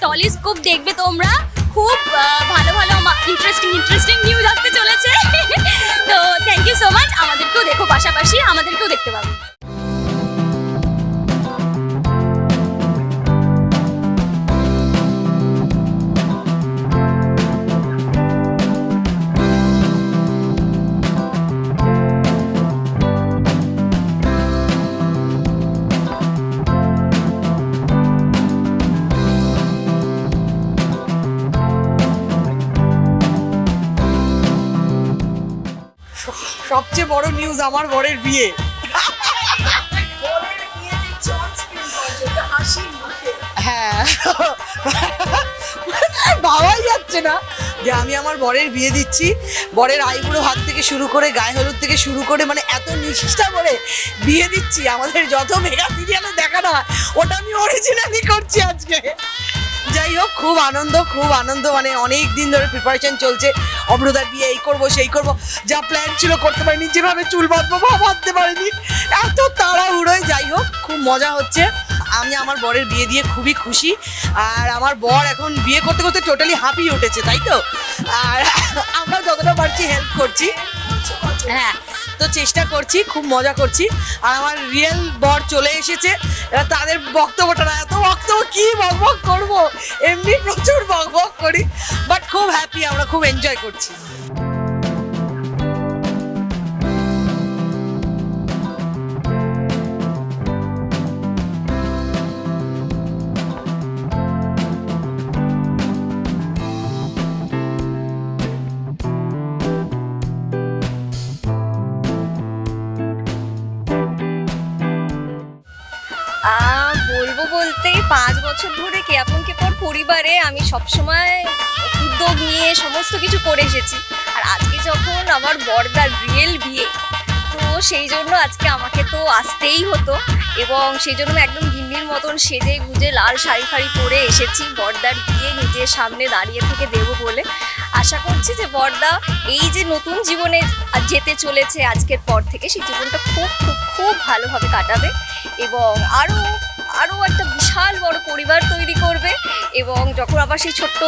টলিস্কোপ দেখবে তোমরা। খুব ভালো ভালো ইন্টারেস্টিং ইন্টারেস্টিং নিউজ আসতে চলেছে। তো থ্যাংক ইউ সো মাচ আমাদেরকেও দেখো পাশাপাশি, আমাদেরকেও দেখতে পাবে। সবচেয়ে বড় নিউজ আমার বরের বিয়ে। হ্যাঁ। ভাবাই যাচ্ছে না। যে আমি আমার বরের বিয়ে দিচ্ছি। বরের আইবুড়ো হাত থেকে শুরু করে, গায়ে হলুদ থেকে শুরু করে মানে এত নিষ্ঠা করে বিয়ে দিচ্ছি। আমাদের যত মেগা সিরিয়ালে দেখানো হয়, ওটা আমি অরিজিনালি করছি আজকে। যাই হোক, খুব আনন্দ খুব আনন্দ মানে অনেক দিন ধরে প্রিপারেশন চলছে। অমরদার বিয়ে এই করব, সেই করব। যা প্ল্যান ছিল করতে পারিনি, যেভাবে চুল বাঁধবো বা বাঁধতে পারিনি। এত তাড়াহুড়োয়, যাই হোক, খুব মজা হচ্ছে। আমি আমার বরের বিয়ে দিয়ে খুবই খুশি। আর আমার বর এখন বিয়ে করতে করতে টোটালি হাঁপিয়ে উঠেছে, তাই তো? আর আমরা যতটা পারছি হেল্প করছি। হ্যাঁ তো চেষ্টা করছি, খুব মজা করছি। আর আমার রিয়েল বর চলে এসেছে। তাদের বক্তব্যটা না, এত বক্তব্য কী বক বক করব? এমনি প্রচুর বক বক করি বাট খুব হ্যাপি আমরা খুব এনজয় করছি। বছর ধরে কে আপন কে পর পরিবারে আমি সবসময় উদ্যোগ নিয়ে সমস্ত কিছু করে এসেছি। আর আজকে যখন আমার বড়দার রিয়েল বিয়ে, তো সেই জন্য আজকে আমাকে তো আসতেই হতো এবং সেই জন্য একদম গিন্নির মতন সেজে গুজে লাল শাড়ি ফাড়ি পরে এসেছি বড়দার বিয়ে নিজের সামনে দাঁড়িয়ে থেকে দেবো বলে। আশা করছি যে বড়দা এই যে নতুন জীবনে যেতে চলেছে আজকের পর থেকে, সেই জীবনটা খুব খুব খুব ভালোভাবে কাটাবে এবং আরও আরও একটা বিশাল বড় পরিবার তৈরি করবে এবং যখন আবার সেই ছোট্ট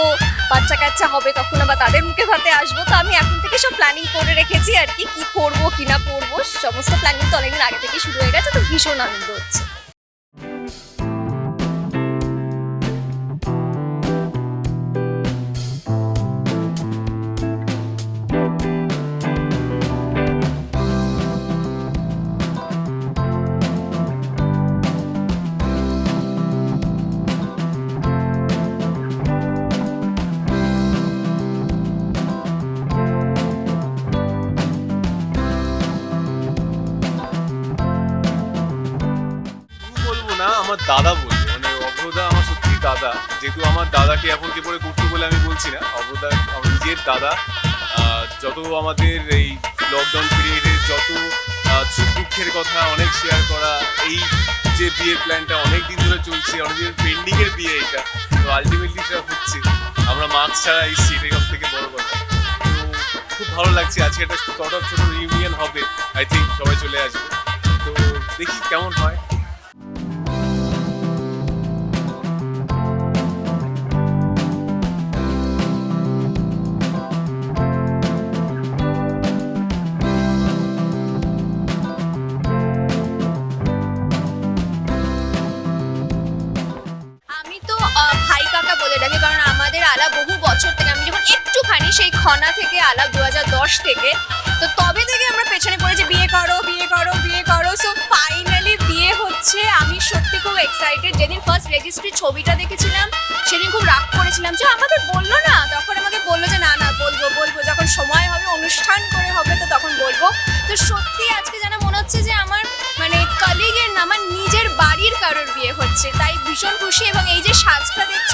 বাচ্চা কাচ্চা হবে, তখন আবার তাদের মুখে ভাতে আসব। তো আমি এখন থেকে সব প্ল্যানিং করে রেখেছি আর কি, কী করব, কি না করব, সমস্ত প্ল্যানিং তো অনেকদিন আগে থেকে শুরু হয়ে গেছে, তো ভীষণ আনন্দ হচ্ছে। কি করে করতে বলে আমি বলছি না। অভ্রদা আমার নিজের দাদা যত আমাদের এই লকডাউন পিরিয়ডে যত সুখ দুঃখের কথা অনেক শেয়ার করা, এই যে বিয়ের প্ল্যানটা অনেক দিন ধরে চলছে, অনেকদিন পেন্ডিং এর বিয়ে এটা, তো আলটিমেটলি সেটা হচ্ছে। আমরা মাস্ক ছাড়া এসছি এটাই সব থেকে বড় কথা। তো খুব ভালো লাগছে, আজকে একটা অফ ছোট রিউনিয়ন হবে আই থিঙ্ক সবাই চলে আসবে। তো দেখি কেমন হয়। খনা থেকে আলাপ দু থেকে। তো তবে থেকে আমরা পেছনে পড়েছি বিয়ে করো বিয়ে করো বিয়ে করো। সো ফাইনালি বিয়ে হচ্ছে। আমি সত্যি খুব এক্সাইটেড যেদিন ফার্স্ট রেজিস্ট্রি ছবিটা দেখেছিলাম, সেদিন খুব রাগ করেছিলাম যে আমাদের বলল না। তখন আমাকে বলল যে, না না, বলব বলব। যখন সময় হবে, অনুষ্ঠান করে হবে, তো তখন বলব। তো সত্যি আজকে যেন মনে হচ্ছে যে আমার মানে কলিগের না, আমার নিজের বাড়ির কারোর বিয়ে হচ্ছে। তাই ভীষণ খুশি। এবং এই যে সাজটা দেখছ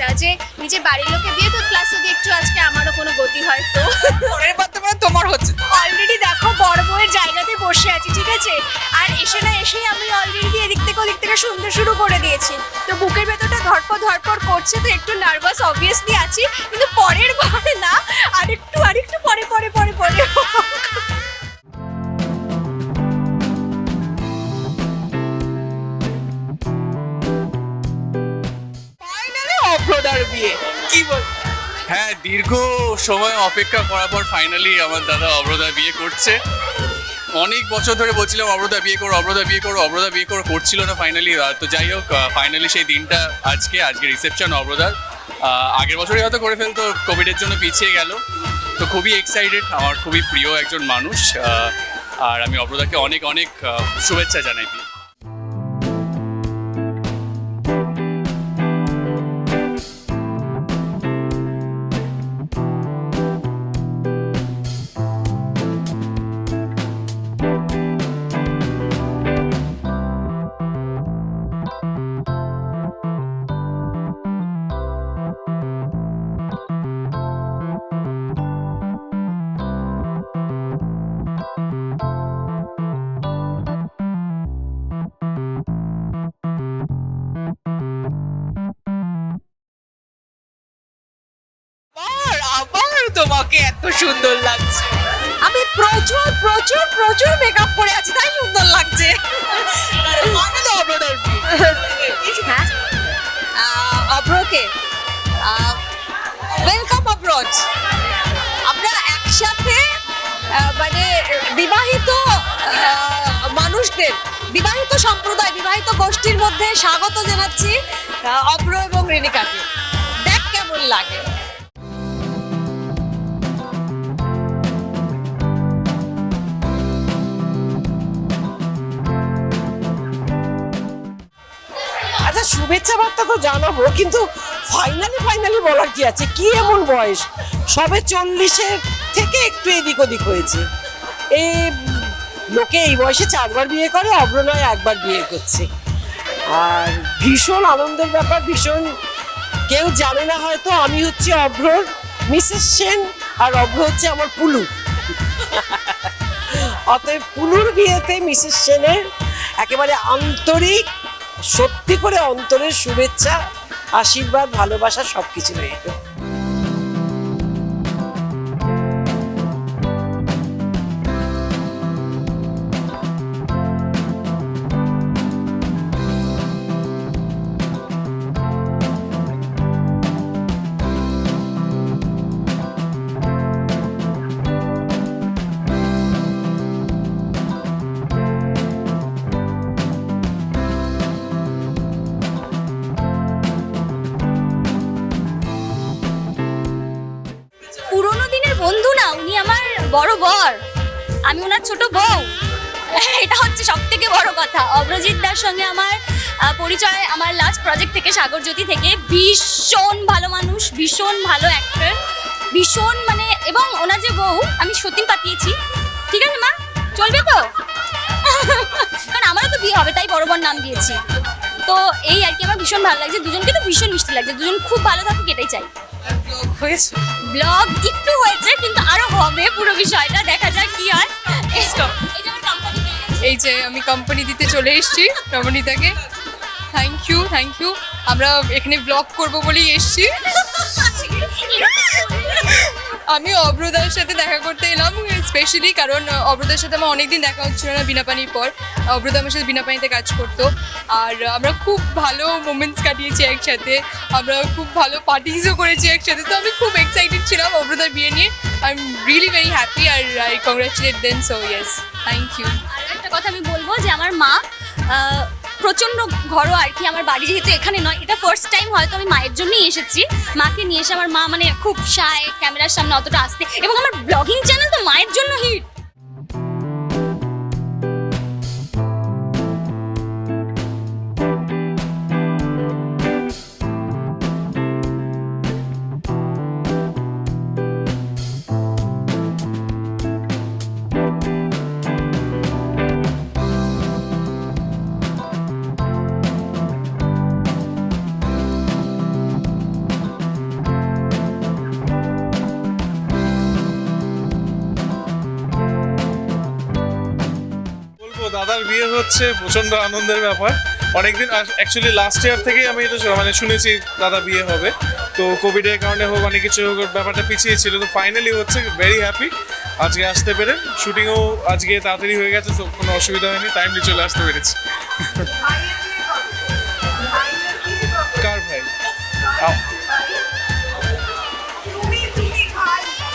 সাজটা যে নিজের বাড়ির লোকে বিয়ে তো প্লাস যদি একটু আজকে আমারও কোনো গতি হয় তো। পরের বার মানে তোমার হচ্ছে। অলরেডি দেখো বড় বউয়ের জায়গাতে বসে আছি ঠিক আছে? আর এসে না এসেই আমি অলরেডি এদিক থেকে ওদিক থেকে শুনতে শুরু করে দিয়েছি। তো বুকের ভেতরটা ধরপড় ধরপড় করছে তো একটু নার্ভাস অবভিয়াসলি আছি। কিন্তু পরের বার না আরেকটু আরেকটু পরে পরে পরে পরে। অভ্রদার বিয়ে। কি বল হ্যাঁ দীর্ঘ সময় অপেক্ষা করার পর ফাইনালি আমার দাদা অব্রদা বিয়ে করছে। অনেক বছর ধরে বলছিলাম অব্রদা বিয়ে করো অব্রদা বিয়ে করো অব্রদা বিয়ে করো, করছিল না ফাইনালি তো যাই হোক ফাইনালি সেই দিনটা আজকে আজকে রিসেপশন অব্রদার আগের বছরই হয়তো করে ফেলতো কোভিডের জন্য পিছিয়ে গেল। তো খুবই এক্সাইটেড আমার খুবই প্রিয় একজন মানুষ। আর আমি অব্রদাকে অনেক অনেক শুভেচ্ছা জানাই। তোমাকে এত সুন্দর লাগছে। আমি প্রচুর প্রচুর প্রচুর মেকআপ করে আছি তাই সুন্দর লাগছে। হ্যাঁ? অভ্রকে। ওয়েলকাম অব্রড আমরা একসাথে মানে বিবাহিত মানুষদের বিবাহিত সম্প্রদায় বিবাহিত গোষ্ঠীর মধ্যে স্বাগত জানাচ্ছি অব্র এবং রেণিকাকে। দেখ কেমন লাগে। শুভেচ্ছা বার্তা তো জানাব, কিন্তু ফাইনালি ফাইনালি বলার কি আছে? কি এমন বয়স? সবে চল্লিশের থেকে একটু এদিক ওদিক হয়েছে। এ, লোকে এই বয়সে চারবার বিয়ে করে অগ্রনয় একবার বিয়ে করছে। আর ভীষণ আনন্দের ব্যাপার, ভীষণ কেউ জানে না হয়তো, আমি হচ্ছে অভ্রর মিসেস সেন, আর অভ্র হচ্ছে আমার পুলু। অতএব পুলুর বিয়েতে মিসেস সেনের একেবারে আন্তরিক সত্যি করে অন্তরের শুভেচ্ছা আশীর্বাদ ভালোবাসা সবকিছু কিছু পুরোনো বড় বর। আমি ওনার ছোট বউ। এটা হচ্ছে সব থেকে বড় কথা। অগ্রজিৎ দার সঙ্গে আমার পরিচয়, আমার লাস্ট প্রজেক্ট থেকে সাগর জ্যোতি থেকে ভীষণ ভালো মানুষ, ভীষণ ভালো অ্যাক্টর ভীষণ মানে এবং ওনার যে বউ, আমি সতীন পাঠিয়েছি। ঠিক আছে মা? চলবে তো? কারণ আমারও তো বিয়ে হবে, তাই বড় বড় নাম দিয়েছি। তো এই আর কি আমার ভীষণ ভালো লাগছে। দুজনকে তো ভীষণ মিষ্টি লাগছে। দুজন খুব ভালো থাকুক এটাই চাই। হয়েছে? ব্লগ একটু হয়েছে কিন্তু আরও হবে পুরো বিষয়টা। দেখা যাক কি হয়। যে। এই যে আমি কোম্পানি দিতে চলে এসেছি রমণীতাকে থ্যাংক ইউ থ্যাংক ইউ আমরা এখানে ব্লগ করব বলেই এসেছি। আমি অব্রদার সাথে দেখা করতে এলাম স্পেশালি কারণ অব্রদার সাথে আমার অনেকদিন দেখা হচ্ছিল না বিনা পানির পর। অব্রদা আমার সাথে বিনা পানিতে কাজ করতো। আর আমরা খুব ভালো মোমেন্টস কাটিয়েছি একসাথে। আমরা খুব ভালো পার্টিজও করেছি একসাথে। তো আমি খুব এক্সাইটেড ছিলাম অব্রদার বিয়ে নিয়ে। I am really very happy R I congratulate them so yes thank you আর একটা কথা আমি বলব যে আমার মা প্রচণ্ড ঘরো আর কি আমার বাড়ি, যেহেতু এখানে নয়, এটা ফার্স্ট টাইম হয়তো আমি মায়ের জন্যই এসেছি। মাকে নিয়ে এসে আমার মা মানে খুব সায় ক্যামেরার সামনে অতটা আসতে এবং আমার ব্লগিং চ্যানেল তো মায়ের জন্য হিট হচ্ছে প্রচণ্ড আনন্দের ব্যাপার। অনেকদিন অ্যাকচুয়ালি লাস্ট ইয়ার থেকেই আমি এটা মানে শুনেছি দাদা বিয়ে হবে। তো কোভিডের কারণে হোক, অনেক কিছু হোক ব্যাপারটা পিছিয়ে ছিল। তো ফাইনালি হচ্ছে ভেরি হ্যাপি আজকে আসতে পেরে। শুটিংও আজকে তাড়াতাড়ি হয়ে গেছে, তো কোনো অসুবিধা হয়নি। টাইমলি চলে আসতে পেরেছি। কার ভাই?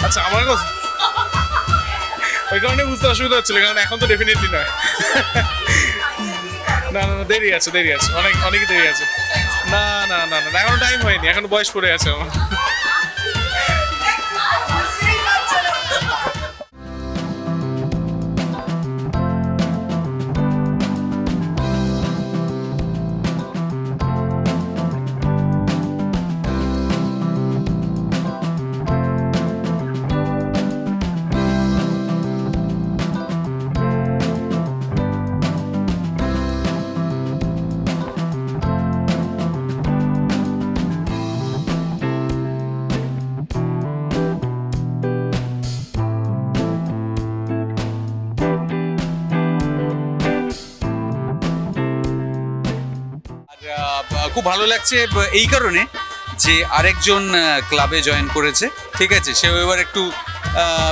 আচ্ছা আমার কথা ওই কারণে বুঝতে অসুবিধা হচ্ছিল, কারণ এখন তো ডেফিনেটলি নয়। না না দেরি আছে দেরি আছে। অনেক অনেক দেরি আছে। না না না না এখনও টাইম হয়নি, এখনও বয়স পড়ে আছে আমার। ভালো লাগছে এই কারণে যে আরেকজন ক্লাবে জয়েন করেছে। ঠিক আছে সেও এবার একটু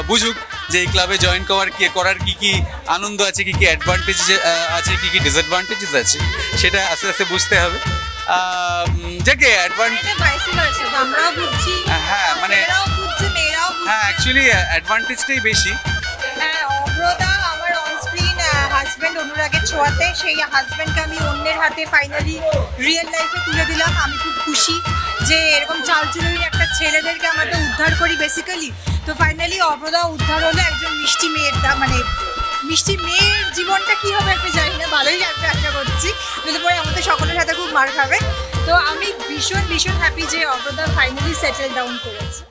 বুঝুক যে এই ক্লাবে জয়েন করার কি করার কি কি আনন্দ আছে কি কি অ্যাডভান্টেজ আছে কি কি ডিসঅ্যাডভান্টেজেস আছে সেটা আস্তে আস্তে বুঝতে হবে। যাকে অ্যাডভান্টেজ হ্যাঁ মানে হ্যাঁ অ্যাকচুয়ালি অ্যাডভান্টেজটাই বেশি। হ্যাঁ হাজব্যান্ড অনুরাগের ছোঁয়াতে, সেই হাজব্যান্ডকে আমি অন্যের হাতে ফাইনালি রিয়েল লাইফে তুলে দিলাম। আমি খুব খুশি যে এরকম চালচুলোর একটা ছেলেদেরকে আমরা তো উদ্ধার করি বেসিক্যালি তো ফাইনালি অভ্রদা উদ্ধার হলো একজন মিষ্টি মেয়ের মানে মিষ্টি মেয়ের জীবনটা কি হবে আমি জানি না, ভালোই লাগবে আশা করছি। যদি পরে আমাদের সকলের সাথে খুব মার খাবে তো আমি ভীষণ ভীষণ হ্যাপি যে অভ্রদা ফাইনালি সেটেল ডাউন করেছে।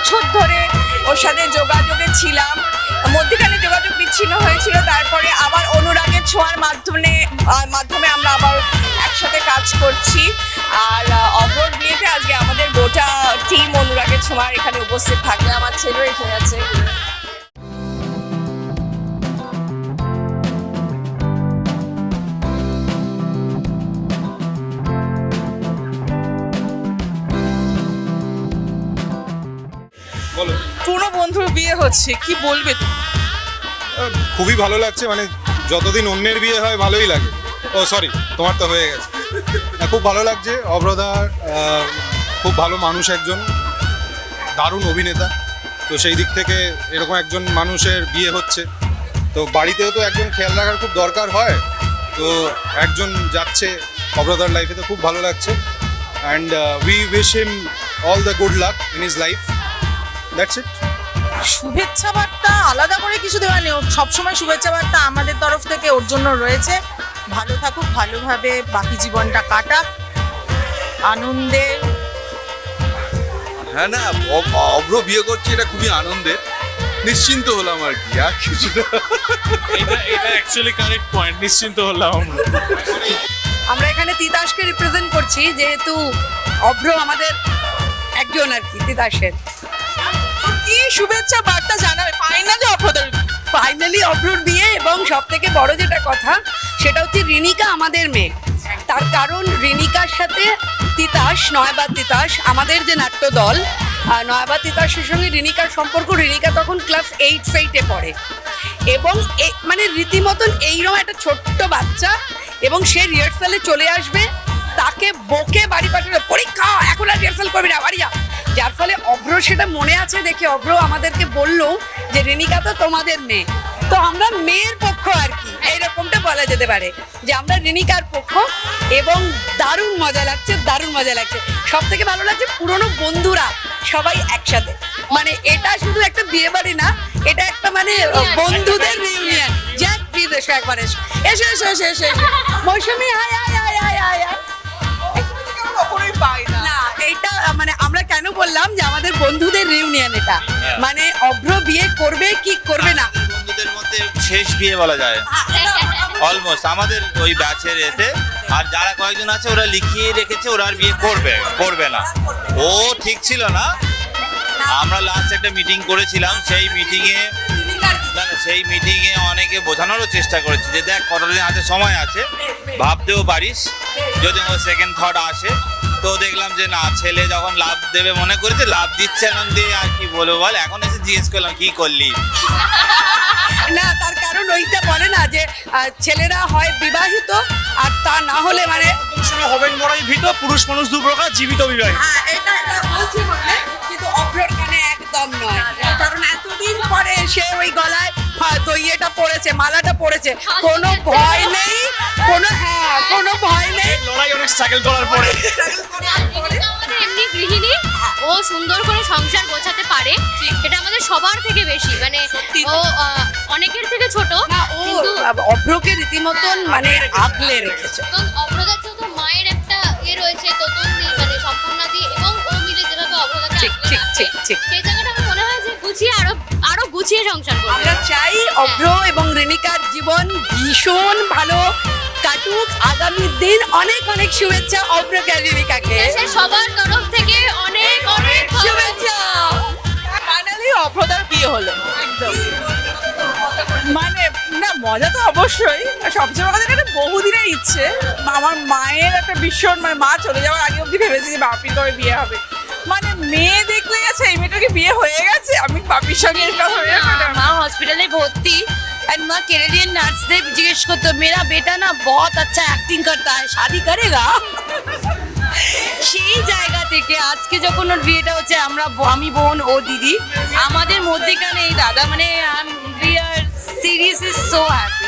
বছর ধরে ওর সাথে যোগাযোগে ছিলাম। মধ্যেখানে যোগাযোগ বিচ্ছিন্ন হয়েছিল, তারপরে আবার অনুরাগের ছোঁয়ার মাধ্যমে মাধ্যমে আমরা আবার একসাথে কাজ করছি। আর অবর বিয়েতে আজকে আমাদের গোটা টিম অনুরাগের ছোঁয়ার এখানে উপস্থিত থাকলে আমার ছেলেও এসে গেছে। পুরনো বন্ধুর বিয়ে হচ্ছে, কি বলবে খুবই ভালো লাগছে মানে যতদিন অন্যের বিয়ে হয় ভালোই লাগে। ও সরি তোমার তো হয়ে গেছে। খুব ভালো লাগছে অব্রদার খুব ভালো মানুষ একজন, দারুণ অভিনেতা। তো সেই দিক থেকে এরকম একজন মানুষের বিয়ে হচ্ছে। তো বাড়িতেও তো একজন খেয়াল রাখার খুব দরকার হয়। তো একজন যাচ্ছে অব্রদার লাইফে তো খুব ভালো লাগছে। And we wish him all the good luck in is life that's it শুভেচ্ছা বার্তা আলাদা করে কিছু দেওয়া নেই। ওর সবসময় শুভেচ্ছা বার্তা আমাদের তরফ থেকে ওর জন্য রয়েছে। ভালো থাকুক ভালোভাবে বাকি জীবনটা কাটাক। আনন্দে। হ্যাঁ না অভ্র বিয়ে করছে এটা খুবই আনন্দের। নিশ্চিন্ত হলাম আর কি আর কিছু এটা এটা অ্যাকচুয়ালি কারেক্ট পয়েন্ট নিশ্চিন্ত হলাম। আমরা আমরা এখানে তিতাসকে রিপ্রেজেন্ট করছি যেহেতু অভ্র আমাদের একজন আর কি তিতাসের। শুভেচ্ছা বার্তা জানাবে। ফাইনালি অভ্রদার ফাইনালি অভ্রর বিয়ে এবং সব থেকে বড় যেটা কথা সেটা হচ্ছে রিনিকা আমাদের মেয়ে। তার কারণ রিনিকার সাথে তিতাস নয়বা তিতাস আমাদের যে নাট্য দল আহ, তিতাসের সঙ্গে রিনিকার সম্পর্ক রিনিকা তখন ক্লাস এইট সেইটে পড়ে। এবং মানে রীতিমতন এইরকম একটা ছোট্ট বাচ্চা এবং সে রিহার্সালে চলে আসবে। তাকে বকে বাড়ি পাঠাবে পরীক্ষা এখন আর রিহার্সাল করবি না বাড়ি যা। যার ফলে অভ্র সেটা মনে আছে দেখে অভ্র আমাদেরকে বলল যে রেনিকা তো তোমাদের মেয়ে। তো আমরা মেয়ের পক্ষ আর কি এইরকমটা বলা যেতে পারে যে আমরা রেনিকার পক্ষ এবং দারুণ মজা লাগছে দারুণ মজা লাগছে। সব থেকে ভালো লাগছে পুরনো বন্ধুরা সবাই একসাথে। মানে এটা শুধু একটা বিয়ে বাড়ি না এটা একটা মানে বন্ধুদের রিউনিয়ন যাক প্লিজ এসো একবার এসো। এসো এসো এসো এসো। Mousumi hi hi hi hi hi. পাই না। না এটা মানে আমরা কেন বললাম যে আমাদের বন্ধুদের রিউনিয়ন এটা? মানে অভ্র বিয়ে করবে কি করবে না? বন্ধুদের মধ্যে শেষ বিয়ে বলা যায়। অলমোস্ট আমাদের ওই ব্যাচের এতে। আর যারা কয়েকজন আছে ওরা লিখিয়ে রেখেছে ওরা আর বিয়ে করবে করবে না। ও ঠিক ছিল না। আমরা লাস্ট একটা মিটিং করেছিলাম সেই মিটিংয়ে না না সেই মিটিংয়ে অনেকে বোঝানোরও চেষ্টা করেছে যে দেখ কতদিন হাতে সময় আছে। ভাবতেও পারিস যদি ও সেকেন্ড থট আসে। তো দেখলাম যে না ছেলে যখন লাভ দেবে মনে করেছে লাভ দিচ্ছে না দিয়ে আর কি বলব বল? এখন এসে জিজ্ঞেস করলাম কি করলি? না তার কারণ ওইটা বলে না যে ছেলেরা হয় বিবাহিত আর তা না হলে মানে হবেন বড়াই ভীত পুরুষ মানুষ দু প্রকার জীবিত বিবাহিত। হ্যাঁ, এটা এটা বলছি বলে, কিন্তু অভ্রর কানে একদম নয়। কারণ এতদিন পরে সে ওই গলায় তো ইয়েটা পড়েছে মালাটা পড়েছে। কোনো ভয় নেই কোনো হ্যাঁ কোনো ভয় নেই। লড়াই অনেক স্ট্রাগল করার পরে। এমনি গৃহিণী ও সুন্দর করে সংসার গোছাতে পারে। সেটা আমাদের সবার থেকে বেশি মানে ও আহ, অনেকের থেকে ছোট না, কিন্তু অভ্রকে রীতিমতন মানে আগলে রেখেছে। এবং অপরাধার তো মায়ের একটা ইয়ে রয়েছে তোতন মানে সম্পূর্ণা দিয়ে এবং ও মিলে যেভাবে অপরাধাকে ঠিক, আগলে ঠিক, ঠিক, ঠিক। সেই জায়গাটা আমার মনে হয় যে গুছিয়ে আরও আরও গুছিয়ে সংসার করবে। আমরা চাই অভ্র এবং রেণিকার জীবন ভীষণ ভালো কাটুক। আগামী দিন অনেক অনেক শুভেচ্ছা অভ্র দেশের সবার তরফ থেকে অনেক অনেক শুভেচ্ছা। ফাইনালি অভ্রদার বিয়ে হলো। একদম। মানে না মজা তো অবশ্যই। সবচেয়ে বড় কথা এটা বহুদিনের ইচ্ছে। আমার মায়ের একটা ভীষণ মানে মা চলে যাওয়ার আগে অবধি ভেবেছি যে বাপির কবে বিয়ে হবে। মানে মেয়ে দেখলে গেছে এই মেয়েটার কি বিয়ে হয়ে গেছে আমি বাপির সঙ্গে এর কথা ভেবে পেলাম না। माँ हॉस्पिटल में भर्ती एंड माँ कैनेडियन नर्स से जिज्ञेस को तो मेरा बेटा ना बहुत अच्छा एक्टिंग करता है शादी करेगा সেই জায়গা থেকে আজকে যখন ওর বিয়েটা হচ্ছে আমরা ব- আমি বোন ও দিদি আমাদের মধ্যেখানে এই দাদা মানে we are seriously so happy